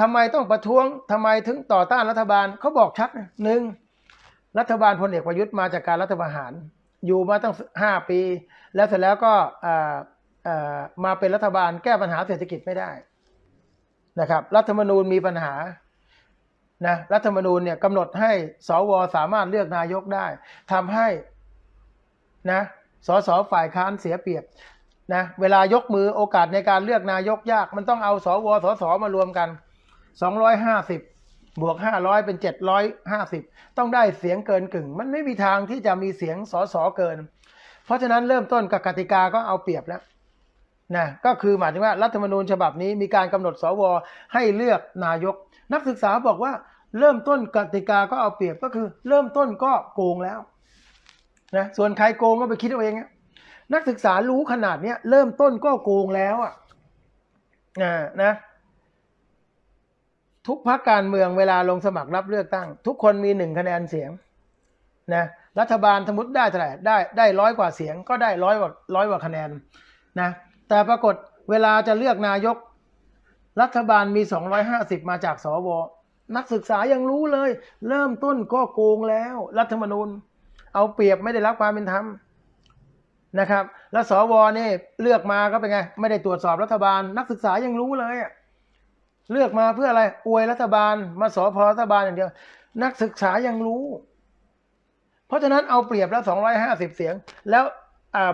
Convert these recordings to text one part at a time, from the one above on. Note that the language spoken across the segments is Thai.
ทำไมต้องประท้วงทำไมถึงต่อต้านรัฐบาลเขาบอกชัดหนึ่งรัฐบาลพลเอกประยุทธ์มาจากการรัฐประหาร อยู่มาตั้งห้าปี แล้วเสร็จแล้วก็มาเป็นรัฐบาลแก้ปัญหาเศรษฐกิจไม่ได้นะครับ รัฐธรรมนูญมีปัญหานะรัฐธรรมนูญเนี่ยกำหนดให้สวสามารถเลือกนายกได้ทำให้นะสสฝ่ายค้านเสียเปรียบนะเวลายกมือโอกาสในการเลือกนายกยาก มันต้องเอาสวสสมารวมกัน 250 บวก 500 เป็น 750 ต้องได้เสียงเกินกึ่ง มันไม่มีทางที่จะมีเสียงสอสอเกิน เพราะฉะนั้นเริ่มต้นกับกติกาก็เอาเปรียบแล้วนะก็คือหมายถึงว่ารัฐธรรมนูญฉบับนี้มีการกำหนดสวให้เลือกนายก นักศึกษาบอกว่าเริ่มต้นกติกาก็เอาเปรียบก็คือ เริ่มต้นก็โกงแล้วนะส่วนใครโกงก็ไปคิดเอาเองนักศึกษารู้ขนาดเนี้ยเริ่มต้นก็โกงแล้วอะนะนะ ทุกพักการเมืองเวลาลงสมัครรับเลือกตั้ง ทุกคนมีหนึ่งคะแนนเสียงนะรัฐบาลสมมติได้เท่าไหร่ได้ได้ร้อยกว่าเสียงก็ได้ร้อยกว่าร้อยกว่าคะแนนนะแต่ปรากฏเวลาจะเลือกนายก รัฐบาลมี 250 มาจากสวนักศึกษายังรู้เลย เริ่มต้นก็โกงแล้ว รัฐธรรมนูญ เอาเปรียบไม่ได้รับความเป็นธรรมนะครับ แล้วสวนี่เลือกมาก็เป็นไง ไม่ได้ตรวจสอบรัฐบาล นักศึกษายังรู้เลยอะ เลือกมาเพื่ออะไร อวยรัฐบาล มาสอพอรัฐบาลอย่างเดียว นักศึกษายังรู้ เพราะฉะนั้นเอาเปรียบแล้ว 250 เสียง แล้ว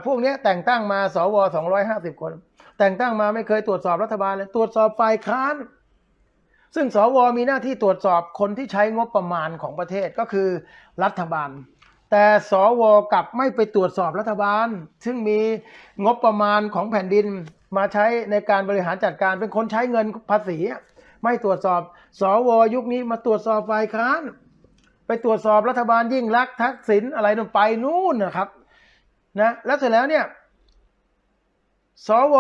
พวกนี้แต่งตั้งมาสว 250 คน แต่งตั้งมาไม่เคยตรวจสอบรัฐบาลเลย ตรวจสอบฝ่ายค้าน ซึ่งสว มีหน้าที่ตรวจสอบคนที่ใช้งบประมาณของประเทศก็คือรัฐบาล แต่สวกลับไม่ไปตรวจสอบรัฐบาล ซึ่งมีงบประมาณของแผ่นดิน มาใช้ในการบริหารจัดการเป็นคนใช้เงินภาษี ไม่ตรวจสอบสวยุคนี้มาตรวจสอบฝ่ายค้าน ไปตรวจสอบรัฐบาลยิ่งรักทักษิณอะไรนู่นไปนู่นนะครับนะแล้วเสร็จแล้วเนี่ยสว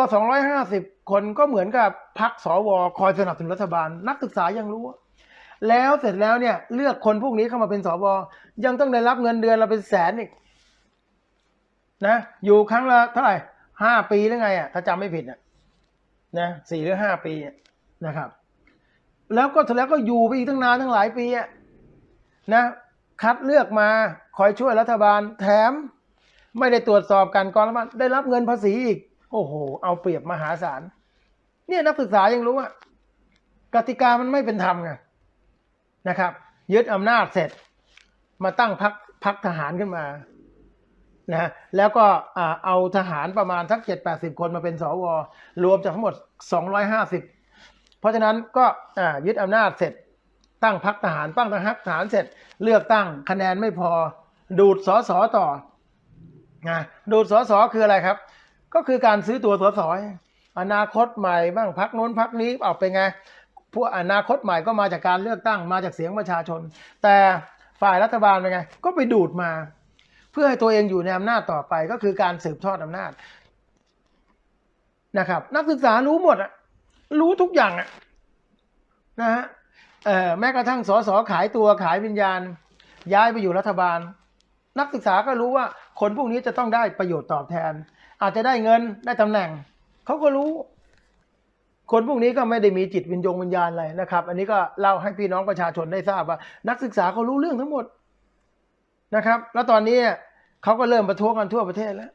250คนก็เหมือนกับพักสวคอยสนับสนุนรัฐบาล นักศึกษายังรู้ แล้วเสร็จแล้วเนี่ย เลือกคนพวกนี้เข้ามาเป็นสวยังต้องได้รับเงินเดือนเราเป็นแสนอีกนะอยู่ครั้งละเท่าไหร่ ห้าปีหรือไงอะถ้าจำไม่ผิดอะนะสี่หรือห้าปีนะครับ แล้วก็แล้วก็อยู่ไปอีกตั้งนานตั้งหลายปีอะนะคัดเลือกมาคอยช่วยรัฐบาลแถม ไม่ได้ตรวจสอบการกองรัฐบาลได้รับเงินภาษีอีก โอ้โห เอาเปรียบมหาศาลเนี่ยนักศึกษายังรู้ว่ากติกามันไม่เป็นธรรมไงนะครับ ยึดอำนาจเสร็จมาตั้งพักพักทหารขึ้นมา นะแล้วก็เอาทหารประมาณสักเจ็ดแปดสิบคนมาเป็นสว รวมจากทั้งหมดสองร้อยห้าสิบเพราะฉะนั้นก็ยึดอำนาจเสร็จตั้งพักทหารตั้งทหารเสร็จ เลือกตั้งคะแนนไม่พอ ดูดสอสอต่อนะดูดสอสอคืออะไรครับ ก็คือการซื้อตัวสอสออนาคตใหม่บ้างพักโน้นพักนี้เอาไปไงพวกอนาคตใหม่ก็มาจากการเลือกตั้งมาจากเสียงประชาชน แต่ฝ่ายรัฐบาลเป็นไง ก็ไปดูดมา เพื่อให้ตัวเองอยู่ในอำนาจต่อไปก็คือการสืบทอดอำนาจนะครับ นักศึกษารู้หมดอะรู้ทุกอย่างอะนะฮะแม้กระทั่งสสขายตัวขายวิญญาณ ย้ายไปอยู่รัฐบาล นักศึกษาก็รู้ว่าคนพวกนี้จะต้องได้ประโยชน์ตอบแทน อาจจะได้เงินได้ตำแหน่งเขาก็รู้ คนพวกนี้ก็ไม่ได้มีจิตวิญญงวิญญาณอะไรนะครับ อันนี้ก็เล่าให้พี่น้องประชาชนได้ทราบว่า นักศึกษาเขารู้เรื่องทั้งหมด นะครับ แล้วตอนนี้เขาก็เริ่มประท้วงกันทั่วประเทศแล้ว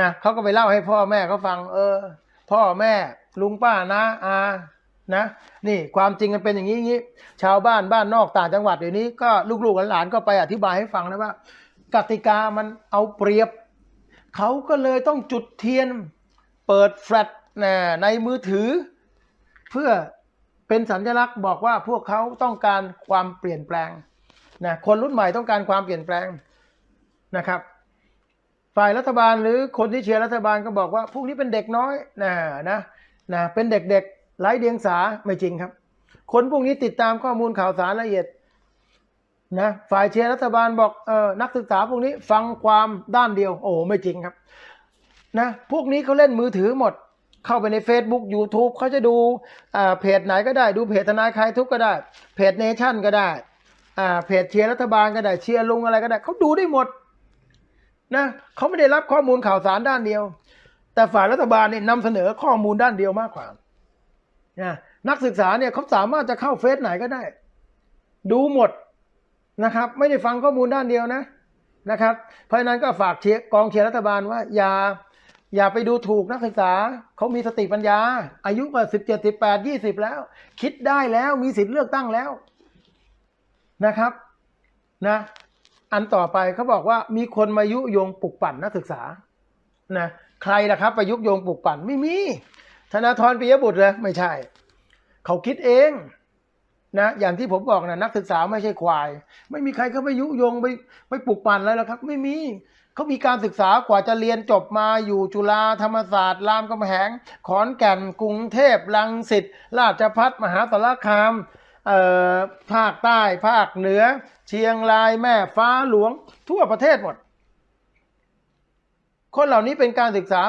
นะเขาก็ไปเล่าให้พ่อแม่เขาฟัง เออ พ่อแม่ลุงป้านะอานะนี่ความจริงมันเป็นอย่างนี้อย่างนี้ชาวบ้านบ้านนอกต่างจังหวัดเดี๋ยวนี้ก็ลูกๆหลานๆก็ไปอธิบายให้ฟังนะว่ากติกามันเอาเปรียบเขาก็เลยต้องจุดเทียนเปิดแฟลชนะในมือถือ เพื่อเป็นสัญลักษณ์บอกว่าพวกเขาต้องการความเปลี่ยนแปลง นะคนรุ่นใหม่ต้องการความเปลี่ยนแปลงนะครับ ฝ่ายรัฐบาลหรือคนที่เชียร์รัฐบาลก็บอกว่าพวกนี้เป็นเด็กน้อยนะนะนะเป็นเด็กๆไร้เดียงสาไม่จริงครับ คนพวกนี้ติดตามข้อมูลข่าวสารละเอียดนะฝ่ายเชียร์รัฐบาลบอกเออนักศึกษาพวกนี้ฟังความด้านเดียว โอ้ไม่จริงครับนะพวกนี้เขาเล่นมือถือหมด เข้าไปใน Facebook YouTube เขาจะดูเพจไหนก็ได้ ดูเพจทนายคลายทุกก็ได้ เพจเนชั่นก็ได้ อ่าเพจเชียร์รัฐบาลก็ได้เชียร์ลุงอะไรก็ได้เขาดูได้หมดนะเขาไม่ได้รับข้อมูลข่าวสารด้านเดียว แต่ฝ่ายรัฐบาลเนี่ยนำเสนอข้อมูลด้านเดียวมากกว่านะนักศึกษาเนี่ยเขาสามารถจะเข้าเฟซไหนก็ได้ ดูหมดนะครับ ไม่ได้ฟังข้อมูลด้านเดียวนะนะครับ เพราะฉะนั้นก็ฝากเชียร์กองเชียร์รัฐบาลว่า อย่าอย่าไปดูถูกนักศึกษาเขามีสติปัญญา อายุก็สิบเจ็ดสิบแปดยี่สิบแล้ว คิดได้แล้วมีสิทธิ์เลือกตั้งแล้ว นะครับนะอันต่อไปเขาบอกว่ามีคนมายุยงปลุกปั่นนักศึกษานะใครล่ะครับไปยุยงปลุกปั่นไม่มีธนาธรปิยบุตรเลยไม่ใช่ เขาคิดเองนะอย่างที่ผมบอกนะนักศึกษาไม่ใช่ควาย ไม่มีใครเขาไปยุยงไปไปปลุกปั่นอะไรหรอกครับ ไม่มีเขามีการศึกษากว่าจะเรียนจบมาอยู่จุฬาธรรมศาสตร์รามคำแหง ขอนแก่นกรุงเทพรังสิตราชพัฒมหาสารคาม ภาคใต้ภาคเหนือ เชียงรายแม่ฟ้าหลวงทั่วประเทศหมด คนเหล่านี้เป็นการศึกษา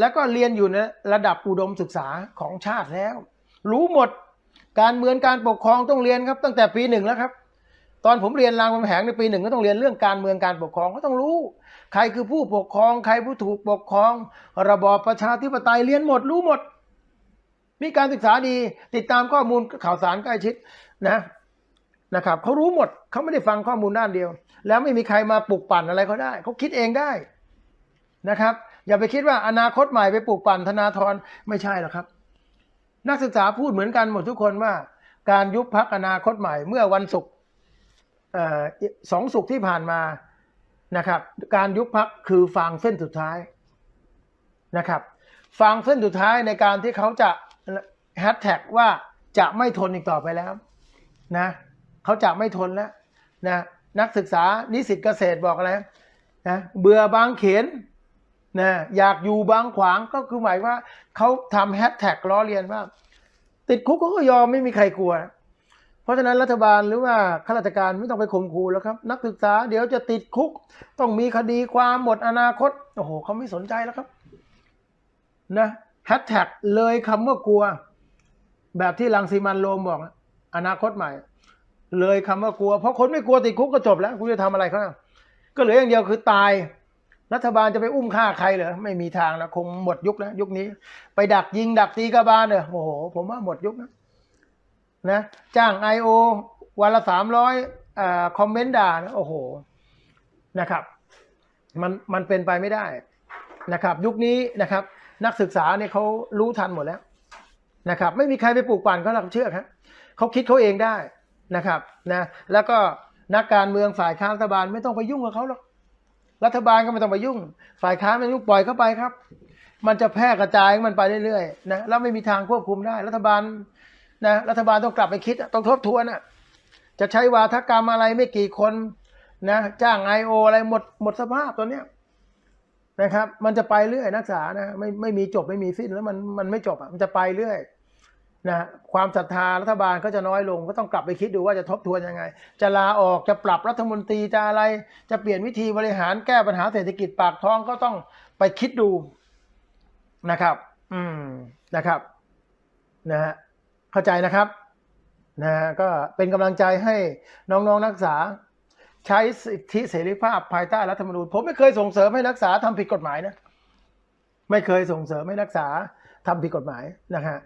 แล้วก็เรียนอยู่ในระดับอุดมศึกษาของชาติแล้ว รู้หมดการเมืองการปกครองต้องเรียนครับ ตั้งแต่ปีหนึ่งแล้วครับ ตอนผมเรียนรามคำแหงในปีหนึ่งก็ต้องเรียนเรื่องการเมืองการปกครองก็ต้องรู้ ใครคือผู้ปกครอง ใครผู้ถูกปกครอง ระบอบประชาธิปไตยเรียนหมดรู้หมด มีการศึกษาดี ติดตามข้อมูลข่าวสารใกล้ชิดนะนะครับเขารู้หมดเขาไม่ได้ฟังข้อมูลด้านเดียว แล้วไม่มีใครมาปลุกปั่นอะไรเขาได้เขาคิดเองได้นะครับ อย่าไปคิดว่าอนาคตใหม่ไปปลุกปั่นธนาธรไม่ใช่หรอกครับ นักศึกษาพูดเหมือนกันหมดทุกคนว่า การยุบพักอนาคตใหม่ เมื่อวันศุกร์สองศุกร์ที่ผ่านมานะครับ การยุบพักคือฟางเส้นสุดท้ายนะครับฟางเส้นสุดท้ายในการที่เขาจะ แฮชแท็กว่าจะไม่ทนอีกต่อไปแล้วนะเขาจะไม่ทนแล้วนะนักศึกษานิสิตเกษตรบอกอะไรนะเบื่อบางเขนนะอยากอยู่บางขวางก็คือหมายว่าเขาทำแฮชแท็กล้อเลียนว่า ติดคุกก็ยอมไม่มีใครกลัว เพราะฉะนั้นรัฐบาลหรือว่าข้าราชการไม่ต้องไปข่มขู่แล้วครับ นักศึกษาเดี๋ยวจะติดคุก ต้องมีคดีความหมดอนาคตโอ้โหเขาไม่สนใจแล้วครับนะแฮชแท็กเลยคำว่ากลัว แบบที่ลังสีมันโรมบอกอะอนาคตใหม่ เลยคำว่ากลัว เพราะคนไม่กลัวติดคุกก็จบแล้วคุณจะทำอะไรเขาก็เหลืออย่างเดียวคือตาย รัฐบาลจะไปอุ้มฆ่าใครเหรอไม่มีทางแล้วคงหมดยุคแล้วยุคนี้ ไปดักยิงดักตีกระบาลเนี่ยโอ้โหผมว่าหมดยุคนะนะจ้างไอโอวันละสามร้อยคอมเมนต์ด่านะโอ้โหนะครับ มันมันเป็นไปไม่ได้นะครับ ยุคนี้นะครับ นักศึกษาเนี่ยเขารู้ทันหมดแล้ว นะครับไม่มีใครไปปลูกปั่นเขาหรอกเชื่อครับเขาคิดเขาเองได้นะครับนะแล้วก็นักการเมืองฝ่ายค้านรัฐบาลไม่ต้องไปยุ่งกับเขาหรอกรัฐบาลก็ไม่ต้องไปยุ่ง ฝ่ายค้านไม่ต้องปล่อยเข้าไปครับ มันจะแพร่กระจายมันไปเรื่อยๆนะแล้วไม่มีทางควบคุมได้ รัฐบาลนะรัฐบาลต้องกลับไปคิดต้องทบทวนอะจะใช้วาทกรรมอะไรไม่กี่คนนะจ้างไอโออะไรหมดหมดสภาพตัวเนี้ย นะครับ มันจะไปเรื่อยนักศึกษานะไม่ไม่มีจบไม่มีสิ้นแล้วมันมันไม่จบอะมันจะไปเรื่อยนะความศรัทธารัฐบาลก็จะน้อยลงก็ต้องกลับไปคิดดูว่าจะทบทวนยังไง จะลาออกจะปรับรัฐมนตรีจะอะไร จะเปลี่ยนวิธีบริหารแก้ปัญหาเศรษฐกิจปากท้องก็ต้องไปคิดดูนะครับ อืมนะครับนะฮะเข้าใจนะครับนะฮะก็เป็นกำลังใจให้น้องๆนักศึกษา ใช้สิทธิเสรีภาพภายใต้รัฐธรรมนูญผมไม่เคยส่งเสริมให้นักศึกษาทำผิดกฎหมายนะไม่เคยส่งเสริมให้นักศึกษาทำผิดกฎหมายนะฮะ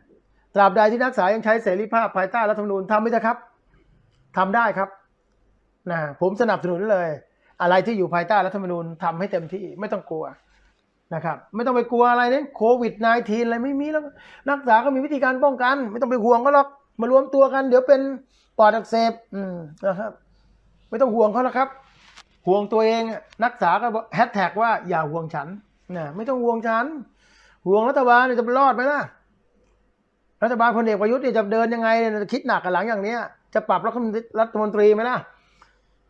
ตราบใดที่นักศึกษายังใช้เสรีภาพภายใต้รัฐธรรมนูญทำไม่ได้ครับทำได้ครับนะผมสนับสนุนเลย อะไรที่อยู่ภายใต้รัฐธรรมนูญทำให้เต็มที่ไม่ต้องกลัวนะครับ ไม่ต้องไปกลัวอะไรเนี่ยโควิด -19 อะไรไม่มีแล้ว นักศึกษาก็มีวิธีการป้องกัน ไม่ต้องไปห่วงก็หรอกมารวมตัวกัน เดี๋ยวเป็นปอดอักเสบอืมนะครับ ไม่ต้องห่วงเขาแล้วครับ ห่วงตัวเองนักศึกษาก็แฮชแท็กว่าอย่าห่วงฉันนะไม่ต้องห่วงฉัน ห่วงรัฐบาลจะรอดไหมล่ะรัฐบาลพลเอกประยุทธ์เนี่ยจะเดินยังไงจะคิดหนักกันหลังอย่างเนี้ย จะปรับรัฐมนตรีรัฐมนตรีไหมล่ะ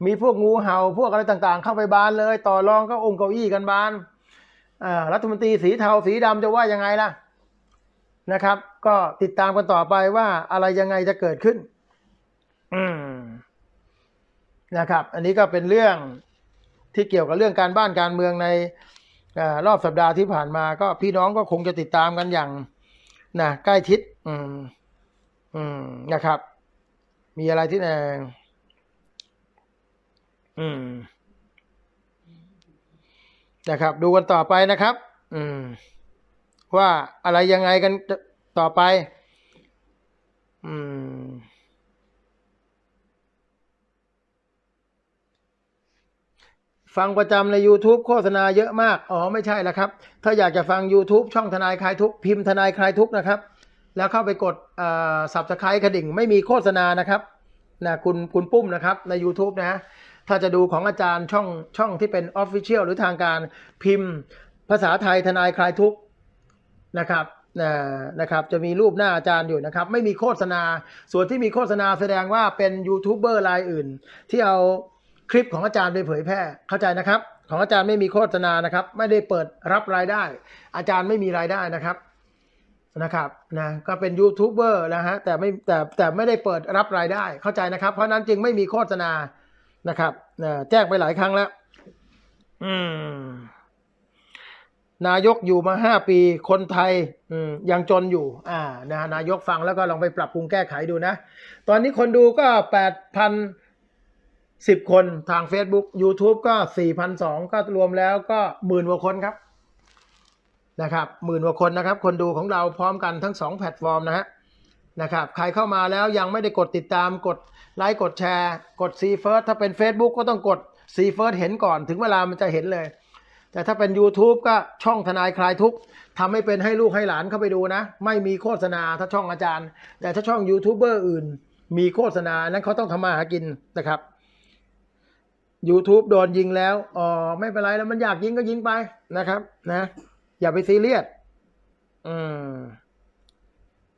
มีพวกงูเห่าพวกอะไรต่างๆ เข้าไปบานเลย ต่อรองก็องค์เก้าอี้กันบานรัฐมนตรีสีเทาสีดำจะว่ายังไงล่ะนะครับ ก็ติดตามกันต่อไปว่าอะไรยังไงจะเกิดขึ้น อืม นะครับ อันนี้ก็เป็นเรื่องที่เกี่ยวกับเรื่องการบ้านการเมืองในอรอบสัปดาห์ที่ผ่านมา ก็พี่น้องก็คงจะติดตามกันอย่างนะใกล้ชิดอืมอืมนะครับ มีอะไรที่ไหนอืมนะครับ ดูกันต่อไปนะครับ อืม ว่าอะไรยังไงกันต่อไป ฟังประจำใน YouTube โฆษณาเยอะมาก อ๋อไม่ใช่แล้วครับ ถ้าอยากจะฟัง YouTube ช่องทนายคลายทุกพิมพ์ทนายคลายทุกนะครับ แล้วเข้าไปกดสับสไครต์กระดิ่งไม่มีโฆษณานะครับนะคุณคุณปุ้มนะครับใน YouTube นะฮะถ้าจะดูของอาจารย์ช่องช่องที่เป็น Official หรือทางการพิมพ์ภาษาไทยทนายคลายทุกนะครับนะนะครับจะมีรูปหน้าอาจารย์อยู่นะครับ ไม่มีโฆษณา ส่วนที่มีโฆษณาแสดงว่าเป็นยูทูบเบอร์รายอื่น ที่เอา คลิปของอาจารย์ไปเผยแพร่เข้าใจนะครับ ของอาจารย์ไม่มีโฆษณานะครับ ไม่ได้เปิดรับรายได้ อาจารย์ไม่มีรายได้นะครับนะครับนะก็เป็นยูทูบเบอร์นะฮะแต่ไม่แต่แต่ไม่ได้เปิดรับรายได้เข้าใจนะครับ เพราะฉะนั้นจึงไม่มีโฆษณานะครับนะแจ้งไปหลายครั้งแล้ว อืม นายกอยู่มาห้าปีคนไทยอืมยังจนอยู่ อ่านะนายกฟังแล้วก็ลองไปปรับปรุงแก้ไขดูนะ ตอนนี้คนดูก็แปดพัน สิบคนทาง Facebook YouTube ก็สี่พันสองก็รวมแล้วก็หมื่นกว่าคนครับนะครับหมื่นกว่าคนนะครับ คนดูของเราพร้อมกันทั้งสองแพลตฟอร์มนะฮะนะครับใครเข้ามาแล้วยังไม่ได้กดติดตามกดไลค์กดแชร์กด See First ถ้าเป็น Facebook ก็ต้องกด See First เห็นก่อนถึงเวลามันจะเห็นเลย แต่ถ้าเป็น YouTube ก็ช่องทนายคลายทุกทำให้เป็นให้ลูกให้หลานเข้าไปดูนะ ไม่มีโฆษณาถ้าช่องอาจารย์ แต่ถ้าช่องยูทูบเบอร์อื่น มีโฆษณานั้นเขาต้องทำมาหากินนะครับ YouTube โดนยิงแล้วอ๋อไม่เป็นไรแล้วมันอยากยิงก็ยิงไปนะครับ นะ อย่าไปซีเรียสอืม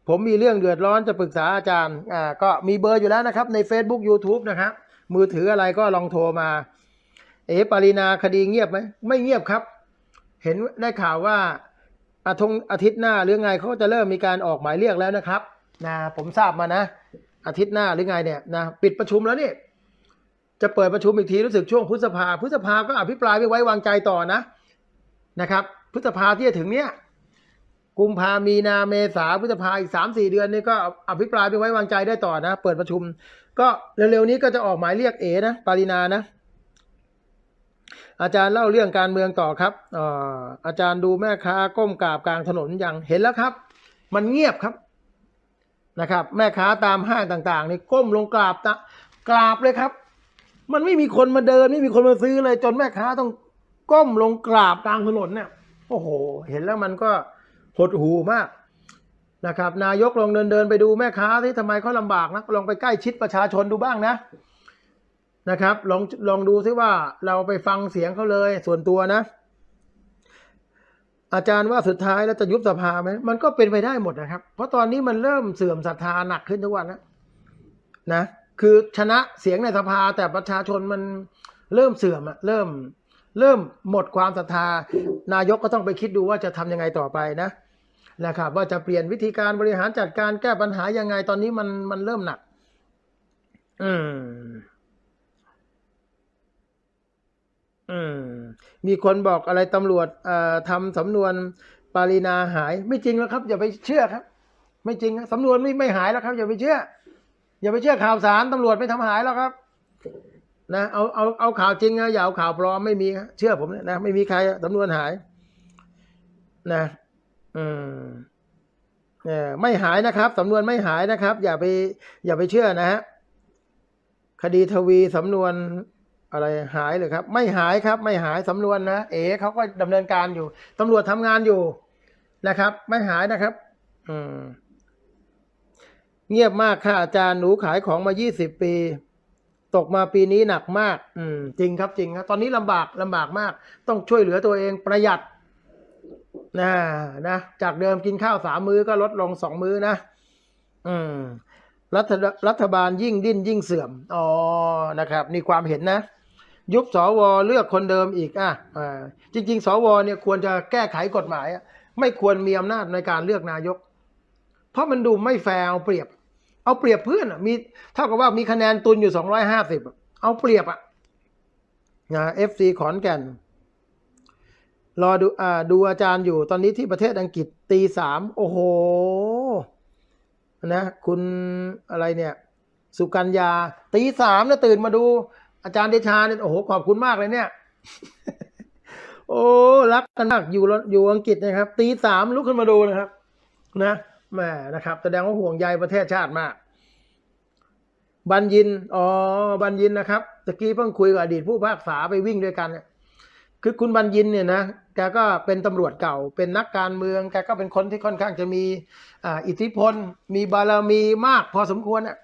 ผมมีเรื่องเดือดร้อนจะปรึกษาอาจารย์ อ่า ก็มีเบอร์อยู่แล้วนะครับ ใน Facebook YouTube นะครับ มือถืออะไรก็ลองโทรมา เอ๋ปารีนาคดีเงียบไหม ไม่เงียบครับ เห็นได้ข่าวว่าอาทงอาทิตย์หน้าหรือไงเขาจะเริ่มมีการออกหมายเรียกแล้วนะครับ นะ ผมทราบมานะ อาทิตย์หน้าหรือไงเนี่ยนะ ปิดประชุมแล้วนี่ จะเปิดประชุมอีกทีรู้สึกช่วงพฤษภาพฤษภาก็อภิปรายไม่ไว้วางใจต่อนะนะครับ พฤษภาที่จะถึงเนี้ยกุมภามีนาเมษาพฤษภาอีกสามสี่เดือนนี่ก็อภิปรายไม่ไว้วางใจได้ต่อนะ เปิดประชุม ก็เร็วๆนี้ก็จะออกหมายเรียกเอนะปารินานะ อาจารย์เล่าเรื่องการเมืองต่อครับอ่ออาจารย์ดูแม่ค้าก้มกราบกลางถนนอย่างเห็นแล้วครับ มันเงียบครับนะครับ แม่ค้าตามห้างต่างๆนี่ก้มลงกราบตะกราบเลยครับ มันไม่มีคนมาเดิน ไม่มีคนมาซื้อเลย จนแม่ค้าต้องก้มลงกราบกลางถนนเนี่ยโอ้โห เห็นแล้วมันก็หดหูมากนะครับ นายกลองเดินเดินไปดูแม่ค้าที่ทำไมเขาลำบากนะลองไปใกล้ชิดประชาชนดูบ้างนะนะครับ ลองลองดูซิว่าเราไปฟังเสียงเขาเลยส่วนตัวนะ อาจารย์ว่าสุดท้ายแล้วจะยุบสภาไหมมันก็เป็นไปได้หมดนะครับ เพราะตอนนี้มันเริ่มเสื่อมศรัทธาหนักขึ้นทุกวันนะนะ คือชนะเสียงในสภาแต่ประชาชนมันเริ่มเสื่อมอะเริ่มเริ่มหมดความศรัทธานายกก็ต้องไปคิดดูว่าจะทำยังไงต่อไปนะนะครับว่าจะเปลี่ยนวิธีการบริหารจัดการแก้ปัญหายังไงตอนนี้มันมันเริ่มหนัก อืม อืม มีคนบอกอะไรตำรวจเอ่อทำสำนวนปารีนาหาย ไม่จริงแล้วครับ อย่าไปเชื่อครับ ไม่จริงสำนวนไม่ไม่หายแล้วครับ อย่าไปเชื่อ อย่าไปเชื่อข่าวสารตำรวจไม่ทำหายแล้วครับนะเอาเอาเอาข่าวจริงนะอย่าเอาข่าวปลอมไม่มีครับเชื่อผมเนี่ยนะไม่มีใครสำนวนหาย นะอืมเออไม่หายนะครับสำนวนไม่หายนะครับ อย่าไป อย่าไปเชื่อนะฮะคดีทวีสำนวนอะไรหายเลยครับ ไม่หายครับ ไม่หายสำนวนนะเอ๋เขาก็ดำเนินการอยู่ตำรวจทำงานอยู่นะครับ ไม่หายนะครับ อืม เงียบมากค่ะอาจารย์หนูขายของมา 20 ปี ตกมาปีนี้หนักมาก อืม จริงครับจริงครับ ตอนนี้ลำบากลำบากมาก ต้องช่วยเหลือตัวเองประหยัดนะนะจากเดิมกินข้าวสามมื้อก็ลดลงสองมื้อนะ อืม รัฐรัฐบาลยิ่งดิ้นยิ่งเสื่อม อ๋อนะครับ นี่ความเห็นนะ ยุบสวเลือกคนเดิมอีกอะอ่าจริง ๆ สวเนี่ยควรจะแก้ไขกฎหมายอะไม่ควรมีอำนาจในการเลือกนายก เพราะมันดูไม่แฟร์เอาเปรียบ เอาเปรียบเพื่อนมีเท่ากับว่ามีคะแนนตุนอยู่สองร้อยห้าสิบเอาเปรียบอะนะเอฟซีขอนแก่น รอดูอ่าดูอาจารย์อยู่ตอนนี้ที่ประเทศอังกฤษตีสามโอ้โหนะคุณอะไรเนี่ย สุกัญญาตีสามนะตื่นมาดู อาจารย์เดชาเนี่ยโอ้โหขอบคุณมากเลยเนี่ย โอ้รักกันมากอยู่อยู่อังกฤษนะครับ ตีสามลุกขึ้นมาดูนะครับ นะ แหมนะครับ แสดงว่าห่วงใยประเทศชาติมาก บัญญิน อ๋อ บัญญินนะครับ ตะกี้เพิ่งคุยกับอดีตผู้พากษาไปวิ่งด้วยกันเนี่ยคือคุณบัญญินเนี่ยนะ แกก็เป็นตำรวจเก่า เป็นนักการเมือง แกก็เป็นคนที่ค่อนข้างจะมีอ่าอิทธิพล มีบารมีมากพอสมควรอะ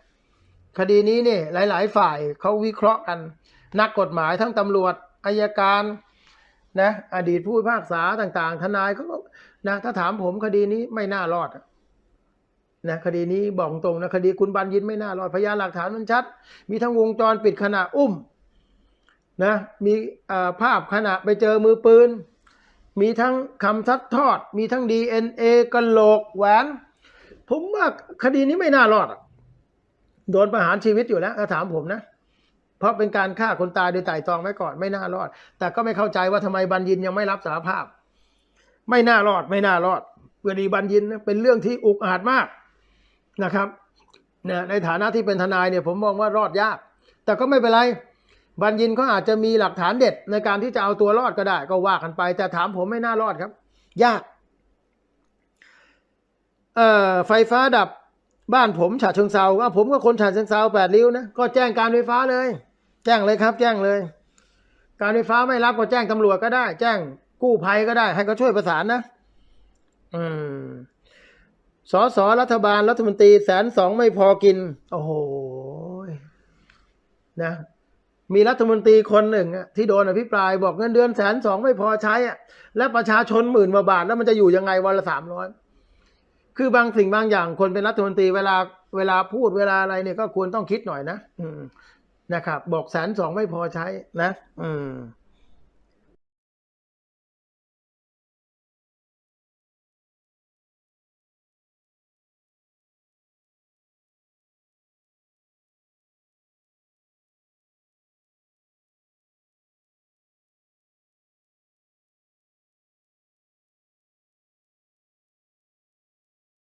คดีนี้เนี่ยหลาย ๆ ฝ่ายเขาวิเคราะห์กัน นักกฎหมายทั้งตำรวจอายการนะอดีตผู้พิพากษาต่าง ๆ ทนายเขาก็นะถ้าถามผมคดีนี้ไม่น่ารอดอะ นะคดีนี้บอกตรงนะคดีคุณบัญญินไม่น่ารอดพยานหลักฐานมันชัด มีทั้งวงจรปิดขณะอุ้มนะมีภาพขณะไปเจอมือปืน มีทั้งคำซัดทอด มีทั้ง DNA กระโหลกแหวนผมว่าคดีนี้ไม่น่ารอดอะโดนประหารชีวิตอยู่แล้วถ้าถามผมนะ เพราะเป็นการฆ่าคนตายโดยไตร่ตรองไว้ก่อนไม่น่ารอด แต่ก็ไม่เข้าใจว่าทำไมบัญญินยังไม่รับสารภาพ ไม่น่ารอดไม่น่ารอดคดีบัญญินนะเป็นเรื่องที่อุกอาจมาก นะครับเนี่ยในฐานะที่เป็นทนายเนี่ยผมมองว่ารอดยาก แต่ก็ไม่เป็นไรบัญญินเขาอาจจะมีหลักฐานเด็ดในการที่จะเอาตัวรอดก็ได้ ก็ว่ากันไป แต่ถามผมไม่น่ารอดครับ ยากเอ่อไฟฟ้าดับบ้านผมฉะเชิงเซาว่าผมก็คนฉะเชิงเซาแปดริ้วนะก็แจ้งการไฟฟ้าเลย แจ้งเลยครับ แจ้งเลย การไฟฟ้าไม่รับก็แจ้งตำรวจก็ได้ แจ้งกู้ภัยก็ได้ ให้เขาช่วยประสานนะ อืม สสรัฐบาลรัฐมนตรีแสนสองไม่พอกิน โอ้โหนะ มีรัฐมนตรีคนหนึ่งอะที่โดนอภิปรายบอกเงินเดือนแสนสองไม่พอใช้อะและประชาชนหมื่นกว่าบาท แล้วมันจะอยู่ยังไงวันละสามร้อยคือบางสิ่งบางอย่างคนเป็นรัฐมนตรีเวลาเวลาพูดเวลาอะไรเนี่ยก็ควรต้องคิดหน่อยนะ อืมนะครับ บอกแสนสองไม่พอใช้นะ อืม